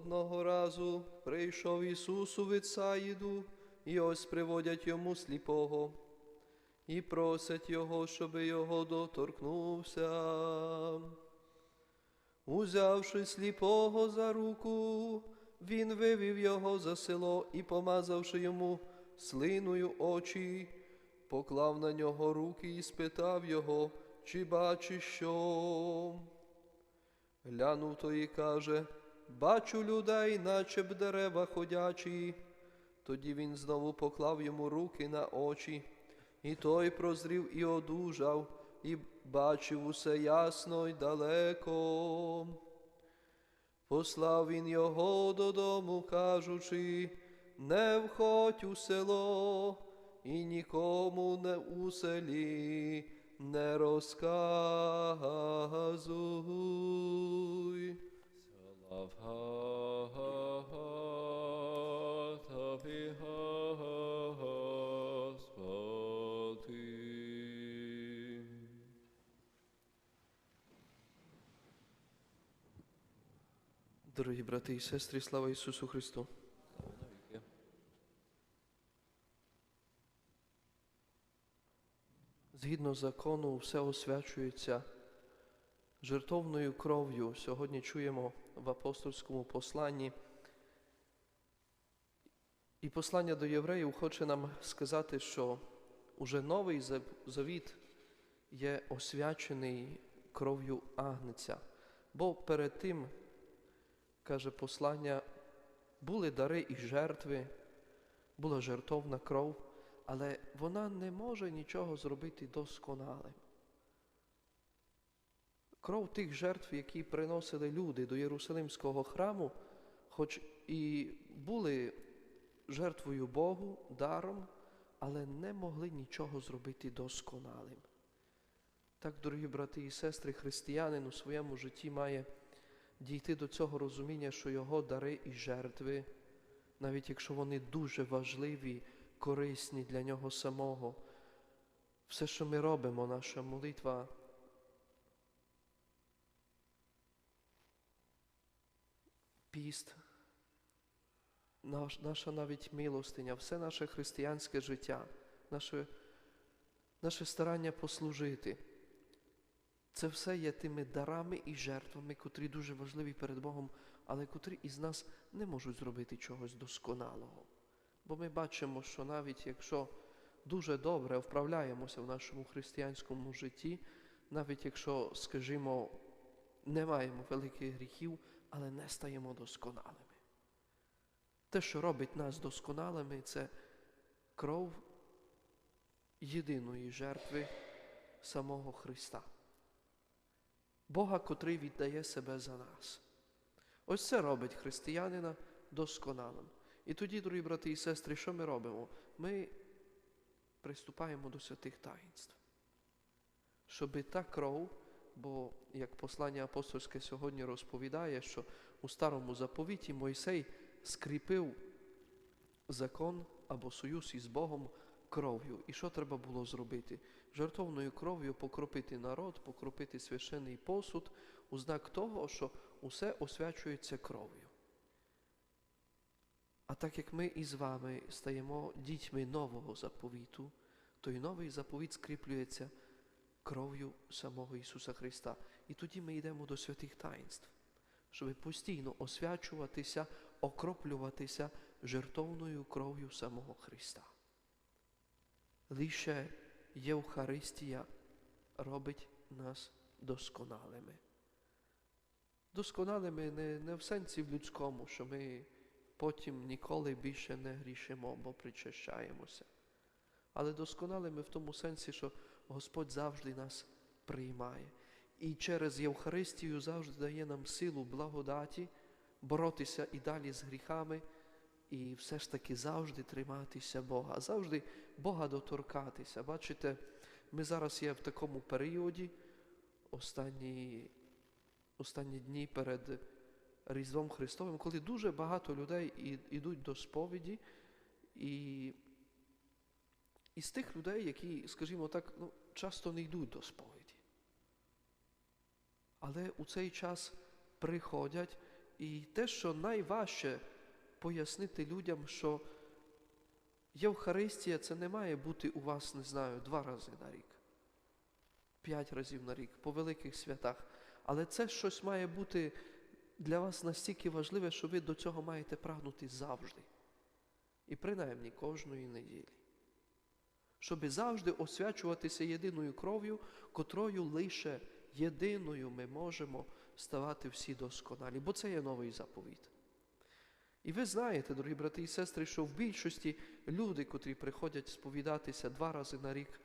Одного разу прийшов Ісус у Вицаїду, і ось приводять йому сліпого, і просять його, щоби його доторкнувся. Узявши сліпого за руку, він вивів його за село і, помазавши йому слиною очі, поклав на нього руки і спитав його, чи бачиш що. Глянув то і каже, бачу людей, наче б дерева ходячі. Тоді він знову поклав йому руки на очі, і той прозрів і одужав, і бачив усе ясно й далеко. Послав він його додому, кажучи, не входь у село, і нікому не у селі не розказуй. Love тобі, Господи. Дорогі брати і сестри, слава Ісусу Христу! Згідно закону, все освячується жертовною кров'ю. Сьогодні чуємо в апостольському посланні. І послання до євреїв хоче нам сказати, що уже новий зав- завіт є освячений кров'ю агнця. Бо перед тим, каже послання, були дари і жертви, була жертовна кров, але вона не може нічого зробити досконалим. Кров тих жертв, які приносили люди до Єрусалимського храму, хоч і були жертвою Богу, даром, але не могли нічого зробити досконалим. Так, дорогі брати і сестри, християнин у своєму житті має дійти до цього розуміння, що його дари і жертви, навіть якщо вони дуже важливі, корисні для нього самого, все, що ми робимо, наша молитва, піст, наш, наша навіть милостиня, все наше християнське життя, наше, наше старання послужити. Це все є тими дарами і жертвами, котрі дуже важливі перед Богом, але котрі із нас не можуть зробити чогось досконалого. Бо ми бачимо, що навіть якщо дуже добре вправляємося в нашому християнському житті, навіть якщо, скажімо, не маємо великих гріхів, але не стаємо досконалими. Те, що робить нас досконалими, це кров єдиної жертви самого Христа. Бога, котрий віддає себе за нас. Ось це робить християнина досконалим. І тоді, дорогі брати і сестри, що ми робимо? Ми приступаємо до святих таїнств. Щоби та кров, бо як послання апостольське сьогодні розповідає, що у старому заповіті Мойсей скріпив закон або союз із Богом кров'ю. І що треба було зробити? Жертовною кров'ю покропити народ, покропити священний посуд у знак того, що усе освячується кров'ю. А так як ми із вами стаємо дітьми нового заповіту, то й новий заповіт скріплюється кров'ю самого Ісуса Христа. І тоді ми йдемо до святих таїнств, щоб постійно освячуватися, окроплюватися жертовною кров'ю самого Христа. Лише Євхаристія робить нас досконалими. Досконалими не, не в сенсі в людському, що ми потім ніколи більше не грішимо, бо причащаємося. Але досконалими в тому сенсі, що Господь завжди нас приймає. І через Євхаристію завжди дає нам силу благодаті боротися і далі з гріхами, і все ж таки завжди триматися Бога, завжди Бога доторкатися. Бачите, ми зараз є в такому періоді, останні, останні дні перед Різдвом Христовим, коли дуже багато людей і- йдуть до сповіді, і із тих людей, які, скажімо так, ну, часто не йдуть до сповіді. Але у цей час приходять І те, що найважче пояснити людям, що Євхаристія це не має бути у вас, не знаю, два рази на рік, п'ять разів на рік, по великих святах. Але це щось має бути для вас настільки важливе, що ви до цього маєте прагнути завжди. І принаймні кожної неділі. Щоби завжди освячуватися єдиною кров'ю, котрою лише єдиною ми можемо ставати всі досконалі, бо це є новий заповіт. І ви знаєте, дорогі брати і сестри, що в більшості люди, котрі приходять сповідатися два рази на рік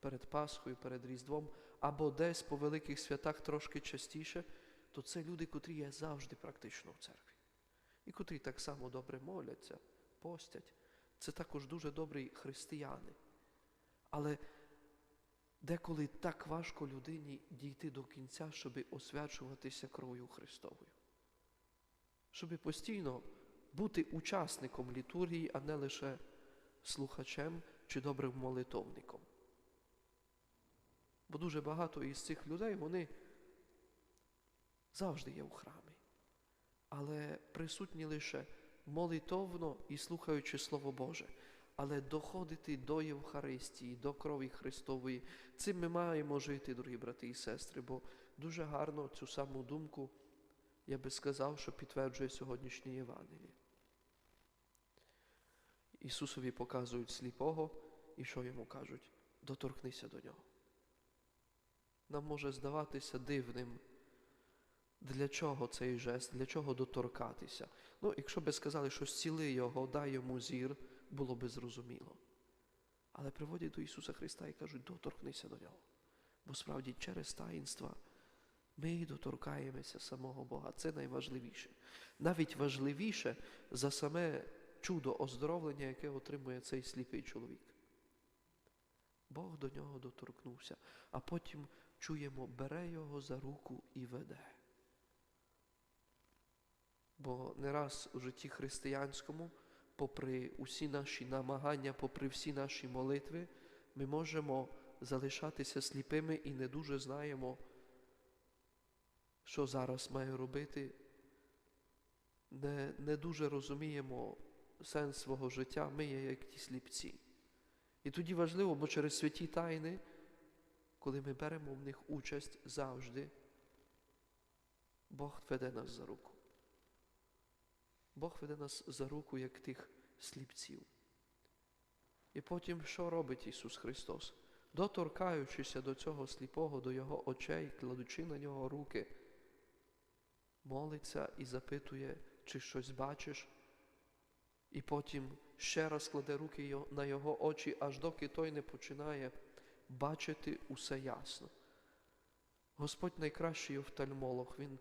перед Пасхою, перед Різдвом, або десь по великих святах трошки частіше, то це люди, котрі є завжди практично в церкві. І котрі так само добре моляться, постять. Це також дуже добрі християни. Але деколи так важко людині дійти до кінця, щоб освячуватися кров'ю Христовою. Щоб постійно бути учасником літургії, а не лише слухачем чи добрим молитовником. Бо дуже багато із цих людей вони завжди є у храмі, але присутні лише молитовно і слухаючи Слово Боже. Але доходити до Євхаристії, до крові Христової, цим ми маємо жити, дорогі брати і сестри, бо дуже гарно цю саму думку, я би сказав, що підтверджує сьогоднішнє Євангеліє. Ісусові показують сліпого, і що йому кажуть? Доторкнися до нього. Нам може здаватися дивним, для чого цей жест, для чого доторкатися. Ну, якщо би сказали, що зціли його, дай йому зір, було би зрозуміло. Але приводять до Ісуса Христа і кажуть, доторкнися до нього. Бо справді через таїнства ми доторкаємося самого Бога. Це найважливіше. Навіть важливіше за саме чудо оздоровлення, яке отримує цей сліпий чоловік. Бог до нього доторкнувся, а потім чуємо, бере його за руку і веде. Бо не раз у житті християнському, попри усі наші намагання, попри всі наші молитви, ми можемо залишатися сліпими і не дуже знаємо, що зараз маю робити. Не, не дуже розуміємо сенс свого життя, ми є як ті сліпці. І тоді важливо, бо через святі тайни, коли ми беремо в них участь завжди, Бог веде нас за руку. Бог веде нас за руку, як тих сліпців. І потім що робить Ісус Христос? Доторкаючися до цього сліпого, до Його очей, кладучи на нього руки, молиться і запитує, чи щось бачиш, і потім ще раз кладе руки на його очі, аж доки той не починає бачити усе ясно. Господь найкращий офтальмолог, Він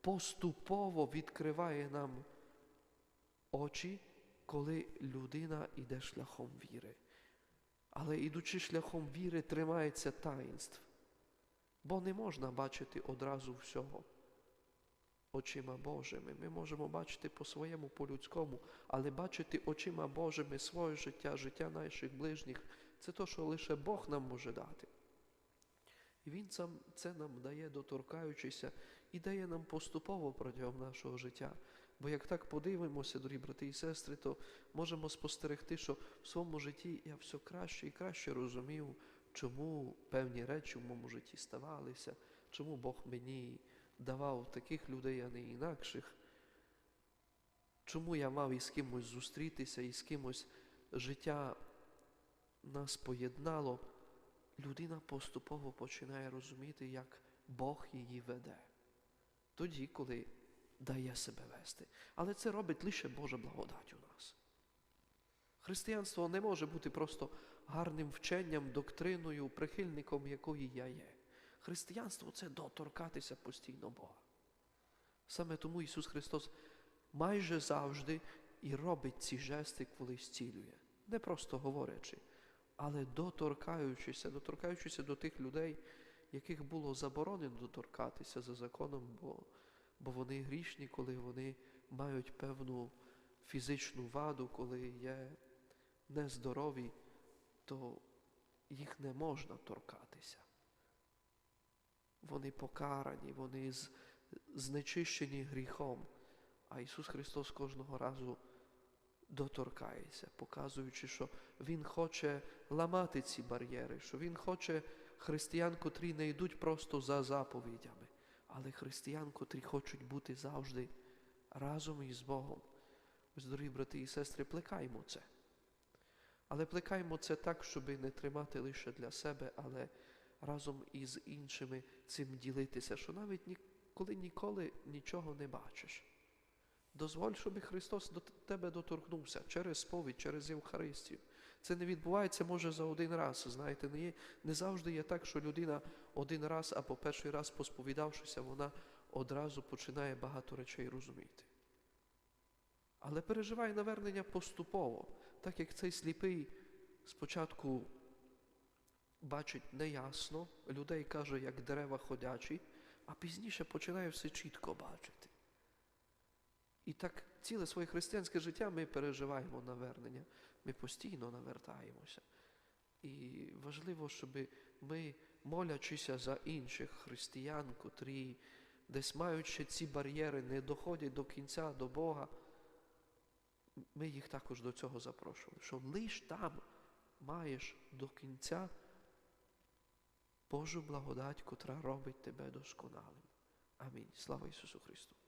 поступово відкриває нам очі, коли людина йде шляхом віри. Але ідучи шляхом віри, тримається таїнств, бо не можна бачити одразу всього очима Божими. Ми можемо бачити по-своєму, по-людському, але бачити очима Божими своє життя, життя наших ближніх це то, що лише Бог нам може дати. І Він сам це нам дає, доторкаючися, і дає нам поступово протягом нашого життя. Бо як так подивимося, дорогі брати і сестри, то можемо спостерегти, що в своєму житті я все краще і краще розумів, чому певні речі в моєму житті ставалися, чому Бог мені давав таких людей, а не інакших. Чому я мав із кимось зустрітися, і з кимось життя нас поєднало, людина поступово починає розуміти, як Бог її веде. Тоді, коли дає себе вести. Але це робить лише Божа благодать у нас. Християнство не може бути просто гарним вченням, доктриною, прихильником якої я є. Християнство це доторкатися постійно Бога. Саме тому Ісус Христос майже завжди і робить ці жести, коли зцілює. Не просто говорячи, але доторкаючися, доторкаючися до тих людей, яких було заборонено доторкатися за законом, бо, бо вони грішні, коли вони мають певну фізичну ваду, коли є нездорові, то їх не можна торкатися. Вони покарані, вони знечищені гріхом. А Ісус Христос кожного разу доторкається, показуючи, що Він хоче ламати ці бар'єри, що Він хоче християн, котрі не йдуть просто за заповідями, але християн, котрі хочуть бути завжди разом із Богом. Ось, дорогі брати і сестри, плекаймо це. Але плекаймо це так, щоб не тримати лише для себе, але разом із іншими цим ділитися, що навіть ніколи ніколи нічого не бачиш. Дозволь, щоб Христос до тебе доторкнувся через сповідь, через Євхаристію. Це не відбувається, може, за один раз. Знаєте, не, є, не завжди є так, що людина один раз або перший раз посповідавшися, вона одразу починає багато речей розуміти. Але переживай навернення поступово, так як цей сліпий спочатку бачить неясно, людей каже, як дерева ходячі, а пізніше починає все чітко бачити. І так ціле своє християнське життя ми переживаємо навернення, ми постійно навертаємося. І важливо, щоб ми, молячися за інших християн, котрі десь маючи ці бар'єри, не доходять до кінця до Бога, ми їх також до цього запрошували, що лиш там маєш до кінця Божу благодать, котра робить тебе досконалим. Амінь. Слава Ісусу Христу!